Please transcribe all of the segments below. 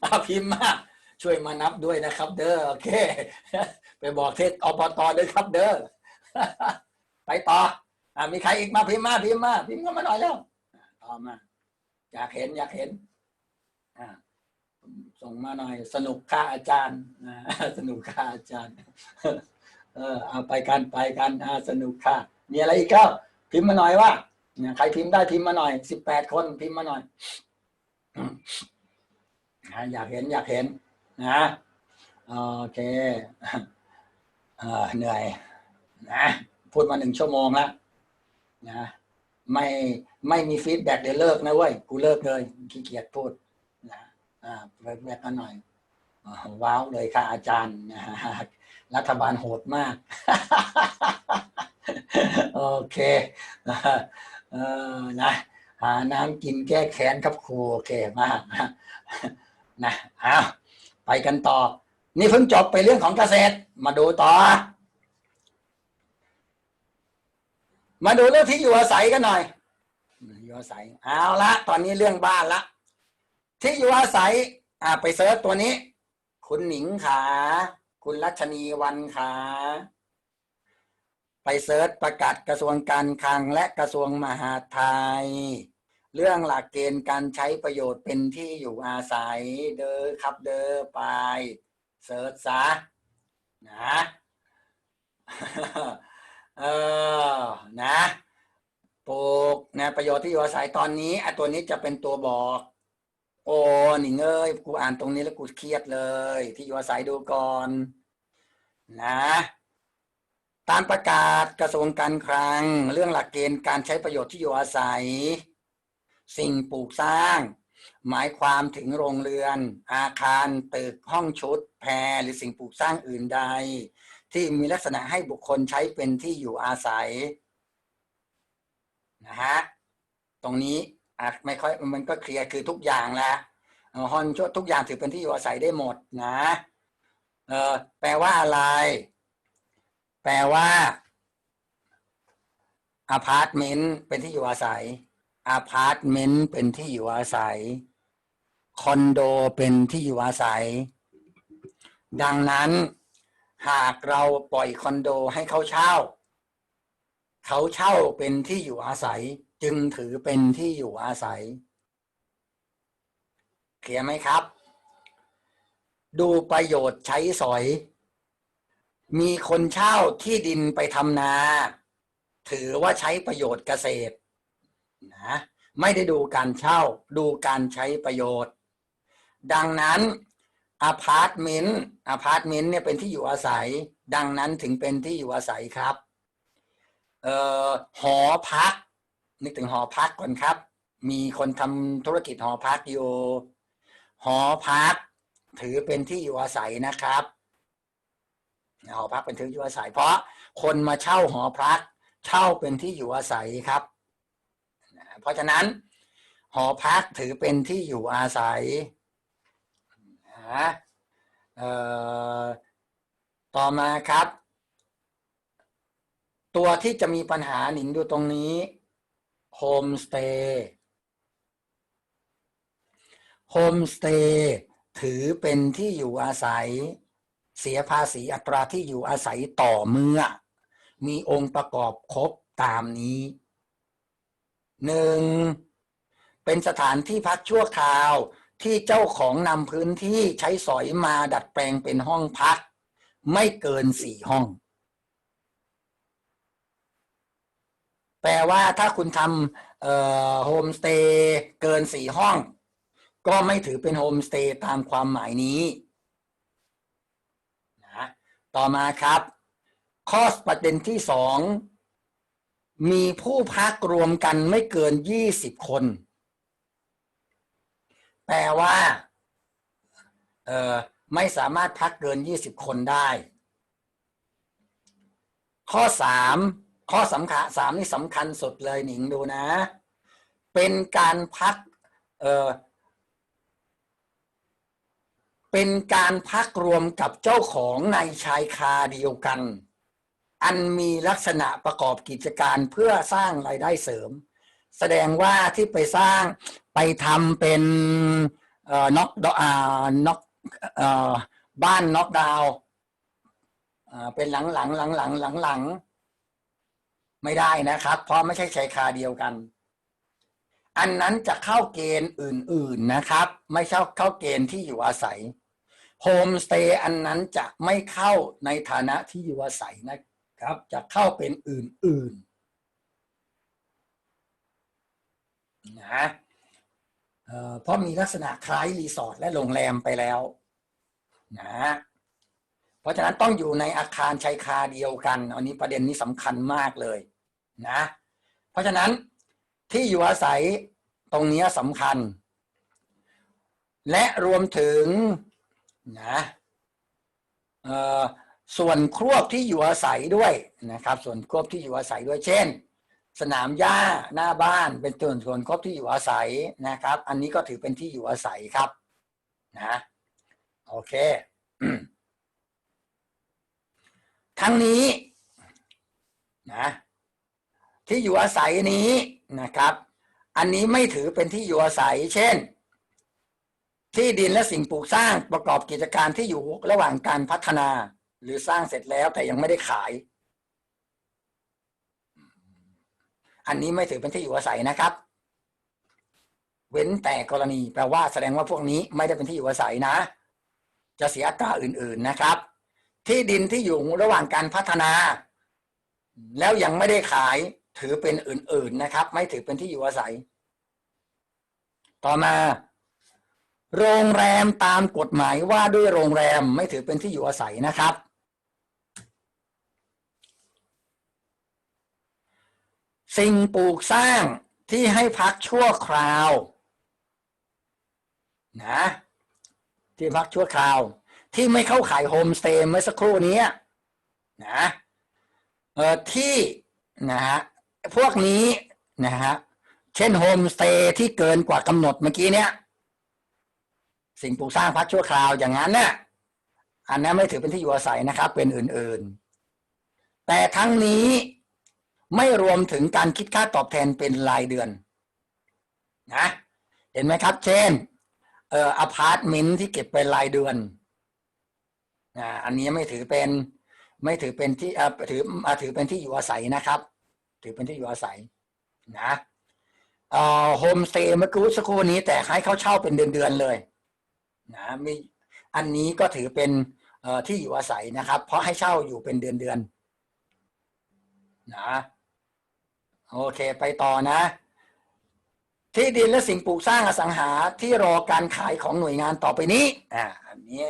เอาพิมพ์มาช่วยมานับด้วยนะครับ เด้อโอเค ไปบอกเทศอปตด้วยครับ เด้อไปต่ออ่ามีใครอีกมาพิมพ์มาพิมพ์มาพิมพ์เข้ามาหน่อยแล้วต่อมา อยากเห็นอยากเห็นส่งมาหน่อย สนุกค่าอาจารย์สนุกค่าอาจารย์ เออเอาไปกันไปกันสนุกค่ะมีอะไรอีกก็พิมพ์มาหน่อยว่าเนี่ยใครพิมพ์ได้พิมพ์มาหน่อยสิบแปดคนพิมพ์มาหน่อย อืมอ่าอยากเห็นอยากเห็นนะโอเคเหนื่อยนะพูดมาหนึ่งชั่วโมงแล้วนะไม่ไม่มีฟีดแบ็กเดี๋ยวเลิกนะเว้ยกูเลิกเลยขี้เกียจพูดนะอ่าฟีดแบ็กกันหน่อยว้าวเลยค่ะอาจารย์นะฮะรัฐบาลโหดมาก โอเคเออนะ หาน้ำกินแก้แค้นครับครูโอเคมากนะเอาไปกันต่อ นี่เพิ่งจบไปเรื่องของเกษตร มาดูต่อ มาดูเรื่องที่อยู่อาศัยกันหน่อยอยู่อาศัยเอาละตอนนี้เรื่องบ้านละที่อยู่อาศัย อ่าไปเซิร์ชตัวนี้ คุณหนิงขา คุณรัชนีวันขา ไปเซิร์ชประกาศกระทรวงการคลังและกระทรวงมหาดไทย เรื่องหลักเกณฑ์การใช้ประโยชน์เป็นที่อยู่อาศัยเด้อครับเด้อไปเซิร์ชซะนะเออนะปลูกนะประโยชน์ที่อยู่อาศัยตอนนี้ไอตัวนี้จะเป็นตัวบอก โอ้หนิงเอ้ยกูอ่านตรงนี้แล้วกูเครียดเลย ที่อยู่อาศัยดูก่อน นะ ตามประกาศกระทรวงการคลัง เรื่องหลักเกณฑ์การใช้ประโยชน์ที่อยู่อาศัย สิ่งปลูกสร้าง หมายความถึงโรงเรือน อาคารตึกห้องชุด แพรหรือสิ่งปลูกสร้างอื่นใด ที่มีลักษณะให้บุคคลใช้เป็นที่อยู่อาศัยนะฮะตรงนี้อาจไม่ค่อยมันก็เคลียร์คือทุกอย่างแหละเอ่อฮอนชทุกอย่างถือเป็นที่อยู่อาศัยได้หมดนะเออแปลว่าอะไร แปลว่าอพาร์ตเมนต์เป็นที่อยู่อาศัยอพาร์ตเมนต์เป็นที่อยู่อาศัย คอนโดเป็นที่อยู่อาศัย ดังนั้น หากเราปล่อยคอนโดให้เขาเช่า เขาเช่าเป็นที่อยู่อาศัย จึงถือเป็นที่อยู่อาศัยเคลียร์ไหมครับ ดูประโยชน์ใช้สอย มีคนเช่าที่ดินไปทำนา ถือว่าใช้ประโยชน์เกษตรนะไม่ได้ดูการเช่าดูการใช้ประโยชน์ ดังนั้นอพาร์ตเมนต์อพาร์ตเมนต์เนี่ยเป็นที่อยู่อาศัย ดังนั้นถึงเป็นที่อยู่อาศัยครับเอ่อหอพัก นึกถึงหอพักก่อนครับ มีคนทำธุรกิจหอพักอยู่ หอพัก ถือเป็นที่อยู่อาศัยนะครับ หอพักเป็นที่อยู่อาศัย เพราะคนมาเช่าหอพัก เช่าเป็นที่อยู่อาศัยครับ เพราะฉะนั้น หอพักถือเป็นที่อยู่อาศัยนะต่อมาครับ ตัวที่จะมีปัญหาหนิงดูตรงนี้โฮมสเตย์โฮมสเตย์ถือเป็นที่อยู่อาศัย เสียภาษีอัตราที่อยู่อาศัยต่อเมื่อ มีองค์ประกอบครบตามนี้หนึ่งเป็นสถานที่พักชั่วคราวที่เจ้าของนำพื้นที่ใช้สอยมาดัดแปลงเป็นห้องพัก ไม่เกินสี่ห้อง แปลว่าถ้าคุณทำโฮมสเตย์เกินสี่ห้อง ก็ไม่ถือเป็นโฮมสเตย์ตามความหมายนี้ ต่อมาครับ ข้อประเด็นที่สองมีผู้พักรวมกันไม่เกินยี่สิบคน แปลว่าเออไม่สามารถพักเกินยี่สิบคนได้ ข้อสามข้อสำคัญสามนี่สำคัญสุดเลยหนิงดูนะ เป็นการพักเออ เป็นการพักรวมกับเจ้าของในชายคาเดียวกัน อันมีลักษณะประกอบกิจการเพื่อสร้างรายได้เสริม แสดงว่าที่ไปสร้างไปทำเป็นน็อกดอ่าน็อกบ้านน็อกดาวน์เป็นหลังหลังหลังหลังหลังหลังๆไม่ได้นะครับ เพราะไม่ใช่ชายคาเดียวกัน อันนั้นจะเข้าเกณฑ์อื่น ๆนะครับ ไม่ใช่เข้าเกณฑ์ที่อยู่อาศัย โฮมสเตย์อันนั้นจะไม่เข้าในฐานะที่อยู่อาศัยนะครับ จะเข้าเป็นอื่นๆนะเเพราะมีลักษณะคล้ายรีสอร์ทและโรงแรมไปแล้วนะเพราะฉะนั้นต้องอยู่ในอาคารชายคาเดียวกัน อันนี้ประเด็นนี้สำคัญมากเลยนะ เพราะฉะนั้นที่อยู่อาศัยตรงนี้สำคัญ และรวมถึง นะเออส่วนครวบที่อยู่อาศัยด้วยนะครับ ส่วนครวบที่อยู่อาศัยด้วยเช่น สนามหญ้าหน้าบ้านเป็นส่วนส่วนครวบที่อยู่อาศัยนะครับ อันนี้ก็ถือเป็นที่อยู่อาศัยครับนะโอเคทั้งนี้นะที่อยู่อาศัยนี้นะครับ อันนี้ไม่ถือเป็นที่อยู่อาศัย เช่น ที่ดินและสิ่งปลูกสร้างประกอบกิจการที่อยู่ระหว่างการพัฒนา หรือสร้างเสร็จแล้วแต่ยังไม่ได้ขาย อันนี้ไม่ถือเป็นที่อยู่อาศัยนะครับ เว้นแต่กรณีแปลว่าแสดงว่าพวกนี้ไม่ได้เป็นที่อยู่อาศัยนะ จะเสียอัตราอื่น ๆนะครับ ที่ดินที่อยู่ระหว่างการพัฒนา แล้วยังไม่ได้ขายถือเป็นอื่น ๆนะครับ ไม่ถือเป็นที่อยู่อาศัย ต่อมา โรงแรมตามกฎหมายว่าด้วยโรงแรมไม่ถือเป็นที่อยู่อาศัยนะครับ สิ่งปลูกสร้างที่ให้พักชั่วคราวนะที่พักชั่วคราว ที่ไม่เข้าขายโฮมสเตย์เมื่อสักครู่นี้นะเอ่อที่นะฮะพวกนี้นะฮะเช่นโฮมสเตย์ที่เกินกว่ากำหนดเมื่อกี้เนี้ย สิ่งปลูกสร้างพักชั่วคราวอย่างนั้นเนี่ยอันนั้นไม่ถือเป็นที่อยู่อาศัยนะครับ เป็นอื่นๆ แต่ทั้งนี้ไม่รวมถึงการคิดค่าตอบแทนเป็นรายเดือนนะเห็นไหมครับ เช่นเอ่ออพาร์ตเมนต์ที่เก็บเป็นรายเดือนอ่าอันนี้ไม่ถือเป็นไม่ถือเป็นที่อ่าถืออ่าถือเป็นที่อยู่อาศัยนะครับ ถือเป็นที่อยู่อาศัยนะเอ่อโฮมสเตย์เมื่อกี้สักครู่นี้แต่ให้เขาเช่าเป็นเดือนๆเลย นะมีอันนี้ก็ถือเป็นที่อยู่อาศัยนะครับ เพราะให้เช่าอยู่เป็นเดือนๆนะโอเคไปต่อนะ ที่ดินและสิ่งปลูกสร้างอสังหาที่รอการขายของหน่วยงานต่อไปนี้อ่าอันนี้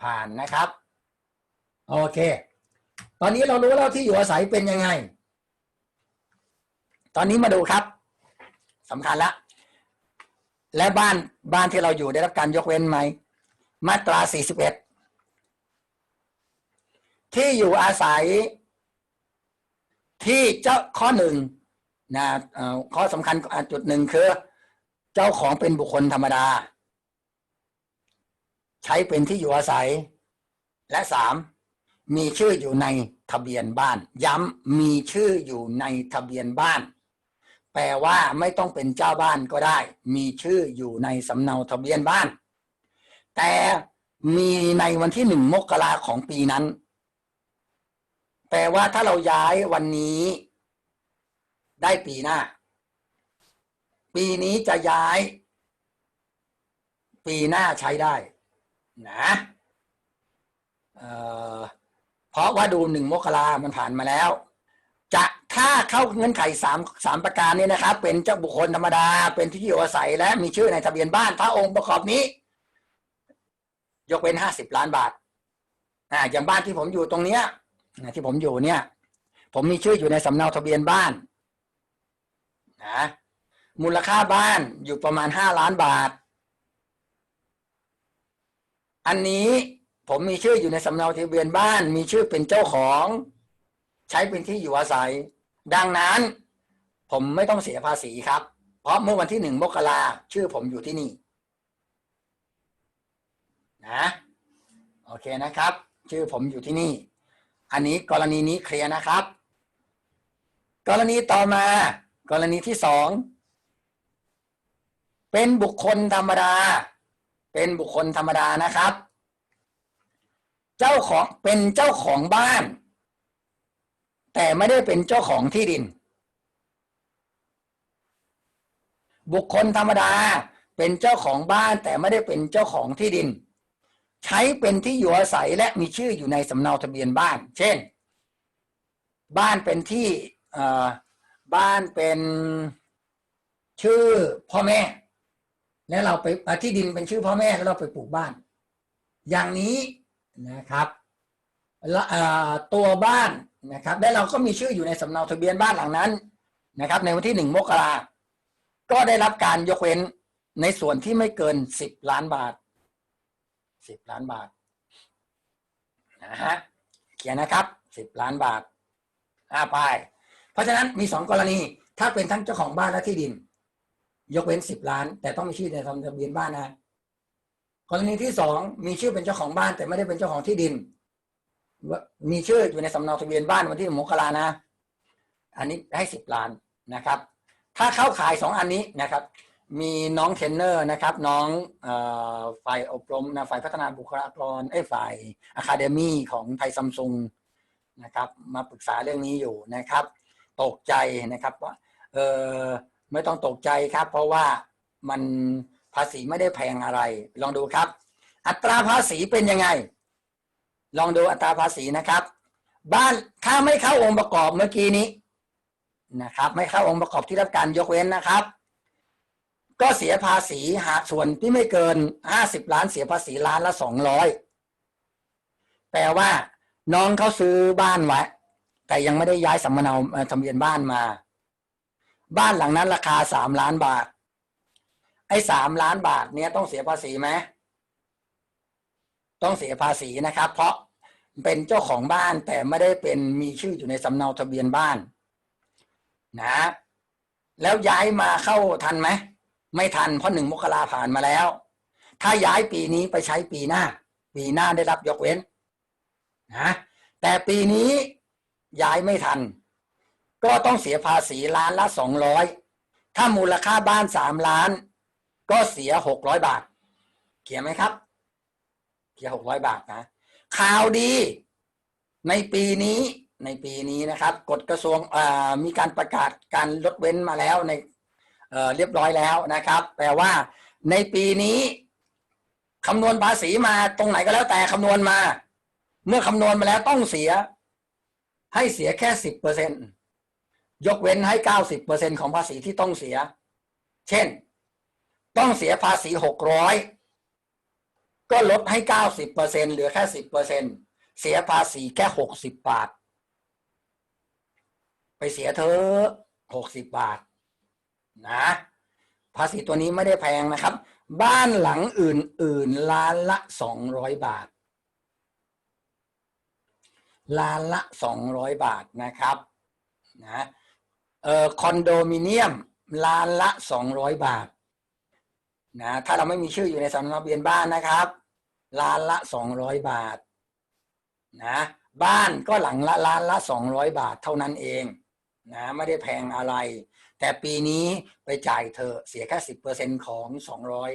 ผ่านนะครับ โอเค ตอนนี้เรารู้แล้วที่อยู่อาศัยเป็นยังไง ตอนนี้มาดูครับสำคัญละ และบ้านบ้านที่เราอยู่ได้รับการยกเว้นไหม มาตรา 41 ที่อยู่อาศัยที่เจ้าข้อหนึ่งนะข้อสำคัญจุดหนึ่งคือ เจ้าของเป็นบุคคลธรรมดา ใช้เป็นที่อยู่อาศัย และสามมีชื่ออยู่ในทะเบียนบ้าน ย้ำมีชื่ออยู่ในทะเบียนบ้าน แปลว่าไม่ต้องเป็นเจ้าบ้านก็ได้ มีชื่ออยู่ในสำเนาทะเบียนบ้าน แต่มีในวันที่หนึ่งมกราของปีนั้น แปลว่าถ้าเราย้ายวันนี้ ได้ปีหน้า ปีนี้จะย้าย ปีหน้าใช้ได้ นะเเพราะว่าดูหนึ่งมกรามันผ่านมาแล้ว จะ ถ้าเข้าเงื่อนไขสามสามประการนี้นะครับ เป็นเจ้าบุคคลธรรมดา เป็นที่อยู่อาศัยและมีชื่อในทะเบียนบ้าน ถ้าองค์ประกอบนี้ ยกเว้นห้าสิบล้านบาทอ่าอย่างบ้านที่ผมอยู่ตรงเนี้ยที่ผมอยู่เนี่ย ผมมีชื่ออยู่ในสำเนาทะเบียนบ้านนะมูลค่าบ้านอยู่ประมาณห้าล้านบาท อันนี้ผมมีชื่ออยู่ในสำเนาทะเบียนบ้าน มีชื่อเป็นเจ้าของ ใช้เป็นที่อยู่อาศัย ดังนั้นผมไม่ต้องเสียภาษีครับ เพราะเมื่อวันที่หนึ่งมกราชื่อผมอยู่ที่นี่นะโอเคนะครับ ชื่อผมอยู่ที่นี่ อันนี้กรณีนี้เคลียร์นะครับ กรณีต่อมา กรณีที่สองเป็นบุคคลธรรมดา เป็นบุคคลธรรมดานะครับ เจ้าของเป็นเจ้าของบ้าน แต่ไม่ได้เป็นเจ้าของที่ดิน บุคคลธรรมดาเป็นเจ้าของบ้านแต่ไม่ได้เป็นเจ้าของที่ดิน ใช้เป็นที่อยู่อาศัยและมีชื่ออยู่ในสำเนาทะเบียนบ้าน เช่น บ้านเป็นที่บ้านเป็นชื่อพ่อแม่ แล้วเราไปที่ดินเป็นชื่อพ่อแม่แล้วเราไปปลูกบ้าน อย่างนี้นะครับและอ่าตัวบ้าน นะครับและเราก็มีชื่ออยู่ในสำเนาทะเบียนบ้านหลังนั้นนะครับ ในวันที่หนึ่งมกราก็ได้รับการยกเว้นในส่วนที่ไม่เกินสิบล้านบาทสิบล้านบาทนะฮะเขียนนะครับสิบล้านบาทอ่าไป เพราะฉะนั้นมีสองกรณี ถ้าเป็นทั้งเจ้าของบ้านและที่ดิน ยกเว้นสิบล้าน แต่ต้องมีชื่อในทะเบียนบ้านนะกรณีที่สองมีชื่อเป็นเจ้าของบ้านแต่ไม่ได้เป็นเจ้าของที่ดิน มีชื่ออยู่ในสำเนาทะเบียนบ้านวันที่หนึ่งมกรานะ อันนี้ให้สิบล้านนะครับ ถ้าเข้าขายสองอันนี้นะครับ มีน้องเทรนเนอร์นะครับ น้องเออฝ่ายอบรมนะฝ่ายพัฒนาบุคลากรเอ้ยฝ่ายอะคาเดมี่ของไทยซัมซุงนะครับ มาปรึกษาเรื่องนี้อยู่นะครับ ตกใจนะครับว่าเออไม่ต้องตกใจครับ เพราะว่ามันภาษีไม่ได้แพงอะไร ลองดูครับ อัตราภาษีเป็นยังไง ลองดูอัตราภาษีนะครับ บ้านถ้าไม่เข้าองค์ประกอบเมื่อกี้นี้นะครับ ไม่เข้าองค์ประกอบที่รับการยกเว้นนะครับ ก็เสียภาษีหากส่วนที่ไม่เกินห้าสิบล้านเสียภาษีล้านละสองร้อยแปลว่า น้องเขาซื้อบ้านไว้แต่ยังไม่ได้ย้ายสำเนาทะเบียนบ้านมา บ้านหลังนั้นราคาสามล้านบาท ไอ้สามล้านบาทเนี้ยต้องเสียภาษีไหมต้องเสียภาษีนะครับ เพราะ เป็นเจ้าของบ้านแต่ไม่ได้เป็นมีชื่ออยู่ในสำเนาทะเบียนบ้านนะแล้วย้ายมาเข้าทันไหมไม่ทันเพราะหนึ่งมกราผ่านมาแล้ว ถ้าย้ายปีนี้ไปใช้ปีหน้า ปีหน้าได้รับยกเว้นนะแต่ปีนี้ย้ายไม่ทัน ก็ต้องเสียภาษีล้านละสองร้อยถ้ามูลค่าบ้านสามล้าน ก็เสียหกร้อยบาท เขียนไหมครับ เขียนหกร้อยบาทนะ ข่าวดี ในปีนี้ในปีนี้นะครับกฎกระทรวงมีการประกาศการลดเว้นมาแล้วในเเรียบร้อยแล้วนะครับ แปลว่าในปีนี้คำนวณภาษีมาตรงไหนก็แล้วแต่คำนวณมา เมื่อคำนวณมาแล้วต้องเสีย ให้เสียแค่สิบเปอร์เซ็นยกเว้นให้เก้าสิบเปอร์เซ็นของภาษีที่ต้องเสีย เช่น ต้องเสียภาษีหกร้อย ก็ลดให้เก้าสิบเปอร์เซ็นเหลือแค่สิบเปอร์เซ็นเสียภาษีแค่หกสิบบาท ไปเสียเธอหกสิบบาท นะ ภาษีตัวนี้ไม่ได้แพงนะครับ บ้านหลังอื่นๆล้านละสองร้อยบาทล้านละสองร้อยบาทนะครับนะเอ่อคอนโดมิเนียมล้านละสองร้อยบาท นะถ้าเราไม่มีชื่ออยู่ในสำเนาทะเบียนบ้านนะครับล้านละสองร้อยบาทนะบ้านก็หลังละล้านละสองร้อยบาทเท่านั้นเองนะไม่ได้แพงอะไร แต่ปีนี้ไปจ่ายเธอเสียแค่สิบเปอร์เซ็นของสองร้อย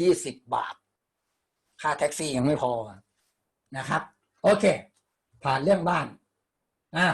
ยี่สิบบาท ค่าแท็กซี่ยังไม่พอนะครับ โอเค ผ่านเรื่องบ้านอะ